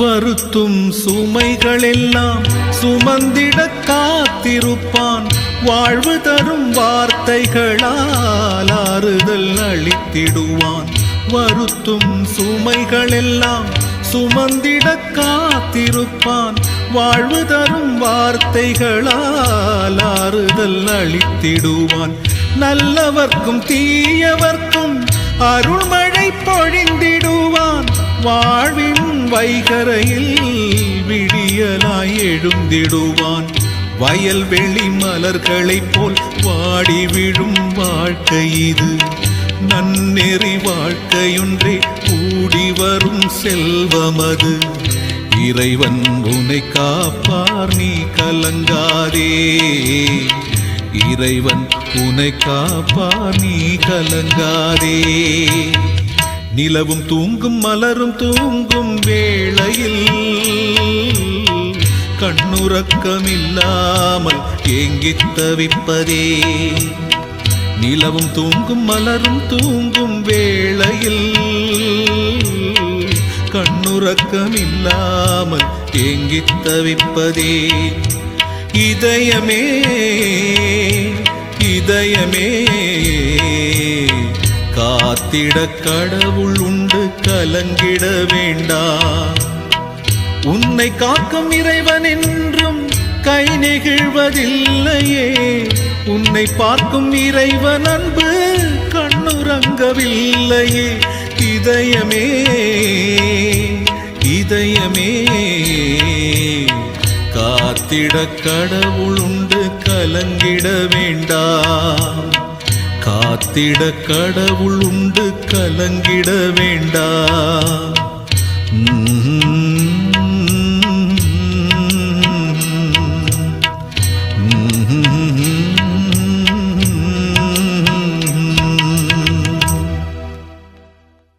வருத்தும் சுமைகளெல்லாம் சுமந்திட காத்திருப்பான். வாழ்வு தரும் வார்த்தைகளால் ஆறுதல் அளித்திடுவான். வருத்தும் சுமைகளெல்லாம் சுமந்திட காத்திருப்பான். வாழ்வு தரும் வார்த்தைகளால் ஆறுதல் அளித்திடுவான். நல்லவர்க்கும் தீயவர்க்கும் அருள்மழை பொழிந்திடுவான் வைகரையில் விடியலாய் எழுந்திடுவான். வயல் வெளி மலர்களைப் போல் வாடி விழும் வாழ்க்கை இது. நன்னெறி வாழ்க்கையொன்றே கூடி வரும் செல்வமது. இறைவன் உன்னை காப்பார் நீ கலங்காதே. இறைவன் உன்னை காப்பார் நீ கலங்காதே. நிலவும் தூங்கும் மலரும் தூங்கும் வேளையில் கண்ணுறக்கமில்லாமல் ஏங்கித் தவிப்பதே. நிலவும் தூங்கும் மலரும் தூங்கும் வேளையில் கண்ணுறக்கமில்லாமல் ஏங்கித் தவிப்பதே. இதயமே இதயமே காத்திட கடவுள் உண்டு கலங்கிட வேண்டா. உன்னை காக்கும் இறைவன் என்றும் கை நெகிழ்வதில்லையே. உன்னை பார்க்கும் இறைவன் அன்பு கண்ணுறங்கவில்லையே. இதயமே இதயமே. காத்திட கடவுள் உண்டு கலங்கிட வேண்டாம் காத்திட கடவுள் உண்டு கலங்கிட வேண்டா.